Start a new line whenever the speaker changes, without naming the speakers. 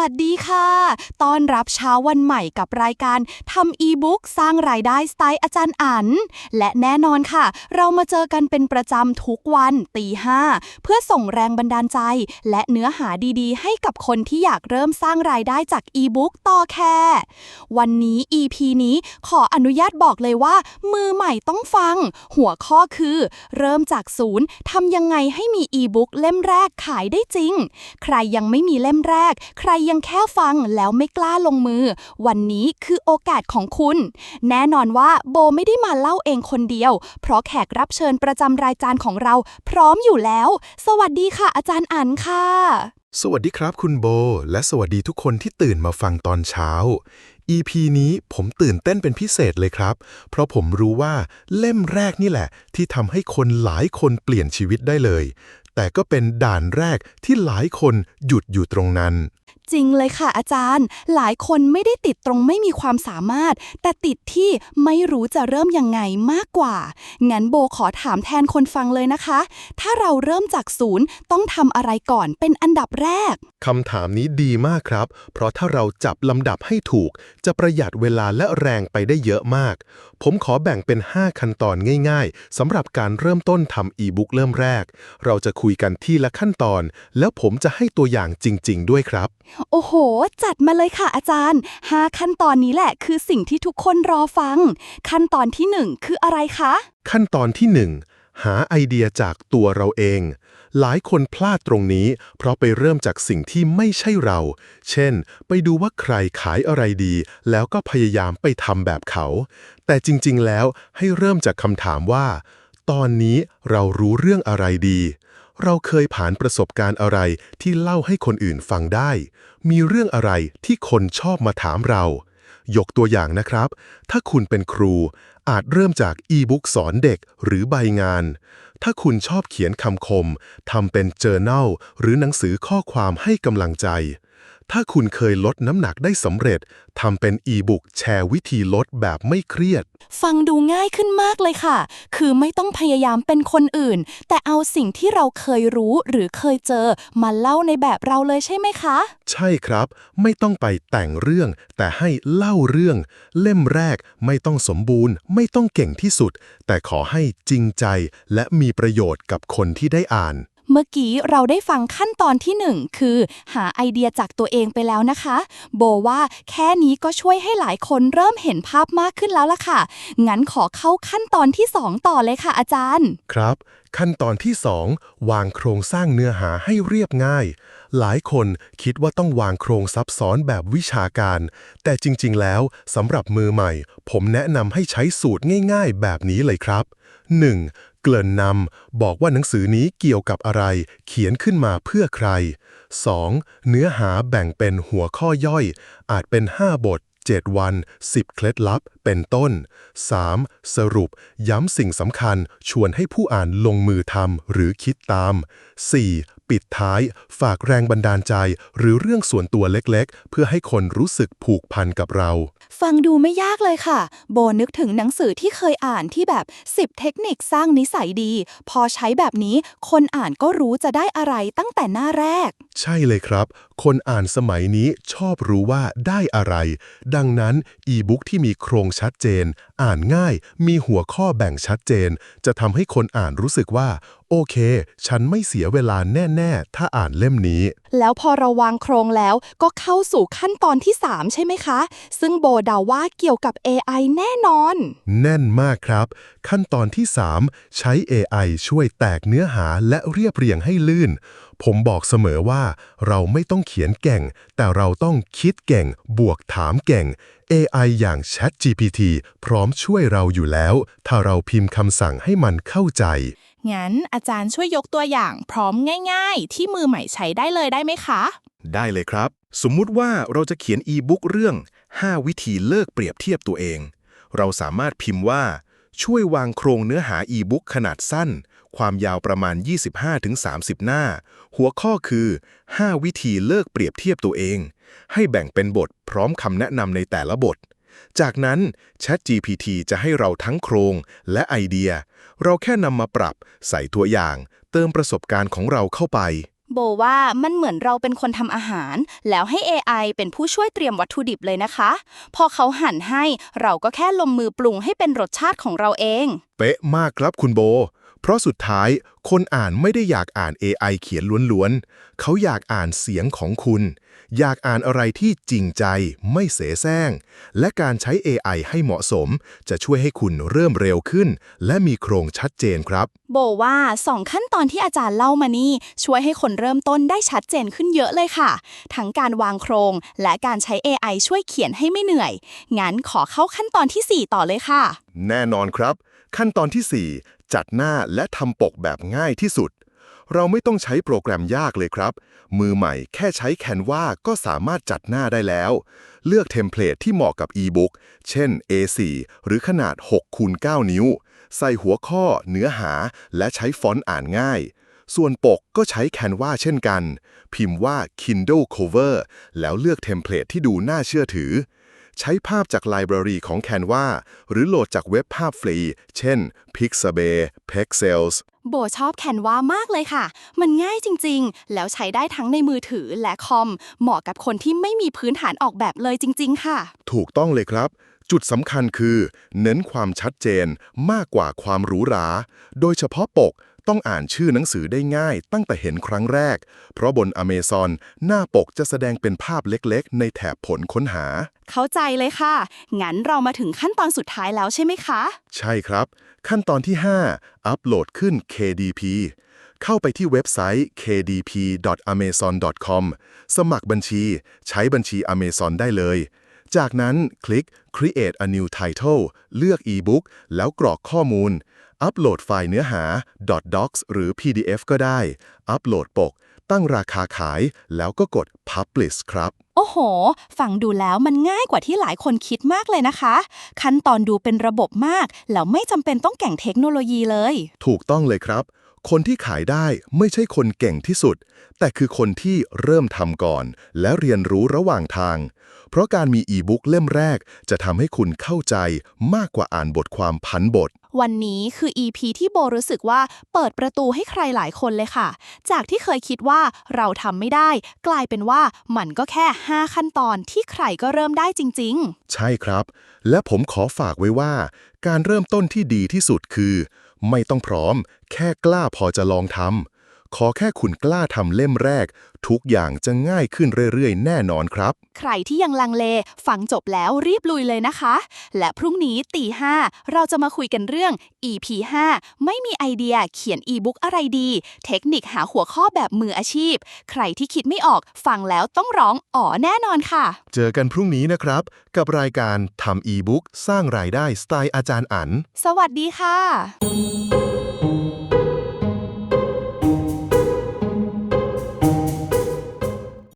วัสดีค่ะ ต้อนรับเช้าวันใหม่กับรายการทำอีบุ๊กสร้างรายได้สไตล์อาจารย์อัน และแน่นอนค่ะ เรามาเจอกันเป็นประจำทุกวันตีห้าเพื่อส่งแรงบันดาลใจ และเนื้อหาดีๆ ให้กับคนที่อยากเริ่มสร้างรายได้จากอีบุ๊กต่อแค่ วันนี้ EP นี้ขออนุญาตบอกเลยว่า มือใหม่ต้องฟัง หัวข้อคือ เริ่มจากศูนย์ทำยังไงให้มีอีบุ๊กเล่มแรกขายได้จริง ใครยังไม่มีเล่มแรก ใครยังแค่ฟังแล้วไม่กล้าลงมือ วันนี้คือโอกาสของคุณ แน่นอนว่าโบไม่ได้มาเล่าเองคนเดียว เพราะแขกรับเชิญประจำรายการของเราพร้อมอยู่แล้ว สวัสดีค่ะ อาจารย์อันค่ะ
สวัสดีครับคุณโบ และสวัสดีทุกคนที่ตื่นมาฟังตอนเช้า EP นี้ผมตื่นเต้นเป็นพิเศษเลยครับ เพราะผมรู้ว่าเล่มแรกนี่แหละ ที่ทำให้คนหลายคนเปลี่ยนชีวิตได้เลย แต่ก็เป็นด่านแรกที่หลายคนหยุดอยู่ตรงนั้น
จริงเลยค่ะอาจารย์ หลายคนไม่ได้ติดตรงไม่มีความสามารถ แต่ติดที่ไม่รู้จะเริ่มยังไงมากกว่า งั้นโบขอถามแทนคนฟังเลยนะคะ ถ้าเราเริ่มจากศูนย์ต้องทำอะไรก่อนเป็นอันดับแรก
คำถามนี้ดีมากครับ เพราะถ้าเราจับลำดับให้ถูก จะประหยัดเวลาและแรงไปได้เยอะมาก ผมขอแบ่งเป็น 5 ขั้นตอนง่ายๆสำหรับการเริ่มต้นทำอีบุ๊กเริ่มแรก เราจะคุยกันทีละขั้นตอน แล้วผมจะให้ตัวอย่างจริง ๆ ด้วยครับ
โอ้โห จัดมาเลยค่ะอาจารย์ 5 ขั้นตอนนี้แหละคือสิ่งที่ทุกคนรอฟัง ขั้นตอนที่ 1 คืออะไรคะ
ขั้นตอนที่1 หาไอเดียจากตัวเราเอง หลายคนพลาดตรงนี้ เพราะไปเริ่มจากสิ่งที่ไม่ใช่เรา เช่น ไปดูว่าใครขายอะไรดี แล้วก็พยายามไปทำแบบเขา แต่จริงๆ แล้วให้เริ่มจากคำถามว่า ตอนนี้เรารู้เรื่องอะไรดี เราเคยผ่านประสบการณ์อะไรที่เล่าให้คนอื่นฟังได้ มีเรื่องอะไรที่คนชอบมาถามเรายกตัวอย่างนะครับ ถ้าคุณเป็นครู อาจเริ่มจากอีบุ๊กสอนเด็กหรือใบงาน ถ้าคุณชอบเขียนคำคมทำเป็นเจอร์นัลหรือหนังสือข้อความให้กำลังใจ ถ้าคุณเคยลดน้ำหนักได้สำเร็จทำเป็นอีบุ๊กแชร์วิธีลดแบบไม่เครียด
ฟังดูง่ายขึ้นมากเลยค่ะ คือไม่ต้องพยายามเป็นคนอื่น แต่เอาสิ่งที่เราเคยรู้หรือเคยเจอ มาเล่าในแบบเราเลยใช่ไหมคะ
ใช่ครับ ไม่ต้องไปแต่งเรื่อง แต่ให้เล่าเรื่อง เล่มแรกไม่ต้องสมบูรณ์ ไม่ต้องเก่งที่สุด แต่ขอให้จริงใจและมีประโยชน์กับคนที่ได้อ่าน
เมื่อกี้เราได้ฟังขั้นตอนที่ 1 คือ หาไอเดียจากตัวเองไปแล้วนะคะ โบว่าแค่นี้ก็ช่วยให้หลายคนเริ่มเห็นภาพมากขึ้นแล้วล่ะค่ะ งั้นขอเข้าขั้นตอนที่ 2 ต่อเลยค่ะอาจารย์
ครับ ขั้นตอนที่ 2 วางโครงสร้างเนื้อหาให้เรียบง่าย หลายคนคิดว่าต้องวางโครงซับซ้อนแบบวิชาการ แต่จริง ๆ แล้วสำหรับมือใหม่ ผมแนะนำให้ใช้สูตรง่าย ๆ แบบนี้เลยครับ 1. เกริ่นนำบอกว่าหนังสือนี้เกี่ยวกับอะไร เขียนขึ้นมาเพื่อใคร 2. เนื้อหาแบ่งเป็นหัวข้อย่อย อาจเป็น 5 บท 7 วัน 10 เคล็ดลับ เป็นต้น 3. สรุป ย้ำสิ่งสำคัญ ชวนให้ผู้อ่านลงมือทำหรือคิดตาม 4. ปิดท้ายฝากแรงบันดาลใจ หรือเรื่องส่วนตัวเล็กๆ เพื่อให้คนรู้สึกผูกพันกับเรา
ฟังดูไม่ยากเลยค่ะ โบนึกถึงหนังสือที่เคยอ่านที่แบบ 10 เทคนิคสร้างนิสัยดี พอใช้แบบนี้คนอ่านก็รู้จะได้อะไรตั้งแต่หน้าแรก
ใช่เลยครับ คนอ่านสมัยนี้ชอบรู้ว่าได้อะไร ดังนั้นอีบุ๊กที่มีโครงชัดเจน อ่านง่าย มีหัวข้อแบ่งชัดเจน จะทำให้คนอ่านรู้สึกว่า โอเค ฉันไม่เสียเวลาแน่ๆ ถ้าอ่านเล่มนี้
แล้วพอเราวางโครงแล้วก็เข้าสู่ขั้นตอนที่ 3 ใช่ไหมคะ ซึ่งโบเดาว่าเกี่ยวกับ AI แน่นอน
แน่นมากครับ ขั้นตอนที่ 3 ใช้ AI ช่วยแตกเนื้อหาและเรียบเรียงให้ลื่น ผมบอกเสมอว่า เราไม่ต้องเขียนเก่ง แต่เราต้องคิดเก่ง บวกถามเก่ง AI อย่าง ChatGPT พร้อมช่วยเราอยู่แล้ว ถ้าเราพิมพ์คำสั่งให้มันเข้าใจ
งั้นอาจารย์ช่วยยกตัวอย่างพร้อมง่าย ๆ ที่มือใหม่ใช้ได้เลยได้ไหมคะ
ได้เลยครับ สมมุติว่าเราจะเขียนอีบุ๊กเรื่อง 5 วิธีเลิกเปรียบเทียบตัวเอง เราสามารถพิมพ์ว่า ช่วยวางโครงเนื้อหาอีบุ๊กขนาดสั้น ความยาวประมาณ 25-30 หน้า หัวข้อคือ 5 วิธีเลิกเปรียบเทียบตัวเอง ให้แบ่งเป็นบทพร้อมคำแนะนำในแต่ละบท จากนั้น ChatGPT จะให้เราทั้งโครงและไอเดีย เราแค่นำมาปรับ ใส่ตัวอย่าง เติมประสบการณ์ของเราเข้าไป
โบว่ามันเหมือนเราเป็นคนทำอาหาร แล้วให้ AI เป็นผู้ช่วยเตรียมวัตถุดิบเลยนะคะ พอเขาหั่นให้เราก็แค่ลงมือปรุงให้เป็นรสชาติของเราเอง
เป๊ะมากครับคุณโบ เพราะสุดท้ายคนอ่านไม่ได้อยากอ่าน AI เขียนล้วนๆ เขาอยากอ่านเสียงของคุณ อยากอ่านอะไรที่จริงใจ ไม่เสแสร้ง และการใช้ AI ให้เหมาะสม จะช่วยให้คุณเริ่มเร็วขึ้น และมีโครงชัดเจนครับ
โบว่าสองขั้นตอนที่อาจารย์เล่ามานี่ช่วยให้คนเริ่มต้นได้ชัดเจนขึ้นเยอะเลยค่ะ ทั้งการวางโครง และการใช้ AI ช่วยเขียนให้ไม่เหนื่อย งั้นขอเข้าขั้นตอนที่ 4 ต่อเลยค่ะ
แน่นอนครับ ขั้นตอนที่ 4 จัดหน้าและทำปกแบบง่ายที่สุด เราไม่ต้องใช้โปรแกรมยากเลยครับ มือใหม่แค่ใช้ Canva ก็สามารถจัดหน้าได้แล้ว เลือกเทมเพลตที่เหมาะกับ e-book เช่น A4 หรือขนาด6คูณ9นิ้ว ใส่หัวข้อ เนื้อหา และใช้ฟอนต์อ่านง่ายส่วนปกก็ใช้ Canva เช่นกัน พิมพ์ว่า Kindle Cover แล้วเลือกเทมเพลตที่ดูน่าเชื่อถือ ใช้ภาพจากไลบรารีของ Canva หรือโหลดจากเว็บภาพฟรี เช่น Pixabay, Pexels
โบชอบแคนวามากเลยค่ะ มันง่ายจริงๆ แล้วใช้ได้ทั้งในมือถือและคอม เหมาะกับคนที่ไม่มีพื้นฐานออกแบบเลยจริง ๆ ค่ะ
ถูกต้องเลยครับ จุดสำคัญคือ เน้นความชัดเจนมากกว่าความหรูหรา โดยเฉพาะปก ต้องอ่านชื่อหนังสือได้ง่ายตั้งแต่เห็นครั้งแรก เพราะบนอเมซอนหน้าปกจะแสดงเป็นภาพเล็กๆ ในแถบผลค้นหา
เข้าใจเลยค่ะ งั้นเรามาถึงขั้นตอนสุดท้ายแล้วใช่ไหมคะ
ใช่ครับ ขั้นตอนที่ 5 อัปโหลดขึ้น KDP เข้าไปที่เว็บไซต์ kdp.amazon.com สมัครบัญชี ใช้บัญชี Amazon ได้เลย จากนั้นคลิก Create a new title เลือก e-book แล้วกรอกข้อมูล อัปโหลดไฟล์เนื้อหา .docs หรือ PDF ก็ได้ อัปโหลดปก ตั้งราคาขาย แล้วก็กด Publish ครับ
โอ้โห ฟังดูแล้วมันง่ายกว่าที่หลายคนคิดมากเลยนะคะ ขั้นตอนดูเป็นระบบมาก แล้วไม่จำเป็นต้องแก่งเทคโนโลยีเลย
ถูกต้องเลยครับ คนที่ขายได้ไม่ใช่คนเก่งที่สุด แต่คือคนที่เริ่มทำก่อน และเรียนรู้ระหว่างทาง เพราะการมีอีบุ๊กเล่มแรกจะทำให้คุณเข้าใจมากกว่าอ่านบทความพันบท
วันนี้คือ EP ที่โบรู้สึกว่าเปิดประตูให้ใครหลายคนเลยค่ะ จากที่เคยคิดว่าเราทำไม่ได้ กลายเป็นว่ามันก็แค่ 5 ขั้นตอนที่ใครก็เริ่มได้จริง ๆ
ใช่ครับ และผมขอฝากไว้ว่า การเริ่มต้นที่ดีที่สุดคือ ไม่ต้องพร้อม แค่กล้าพอจะลองทำ ขอแค่คุณกล้าทำเล่มแรก ทุกอย่างจะง่ายขึ้นเรื่อยๆ แน่นอนครับ
ใครที่ยังลังเล ฟังจบแล้วรีบลุยเลยนะคะ และพรุ่งนี้ตีห้าเราจะมาคุยกันเรื่อง EP 5ไม่มีไอเดียเขียนอีบุ๊กอะไรดี เทคนิคหาหัวข้อแบบมืออาชีพ ใครที่คิดไม่ออกฟังแล้วต้องร้องอ๋อแน่นอนค่ะ
เจอกันพรุ่งนี้นะครับ กับรายการทำอีบุ๊กสร้างรายได้สไตล์อาจารย์อั๋น
สวัสดีค่ะ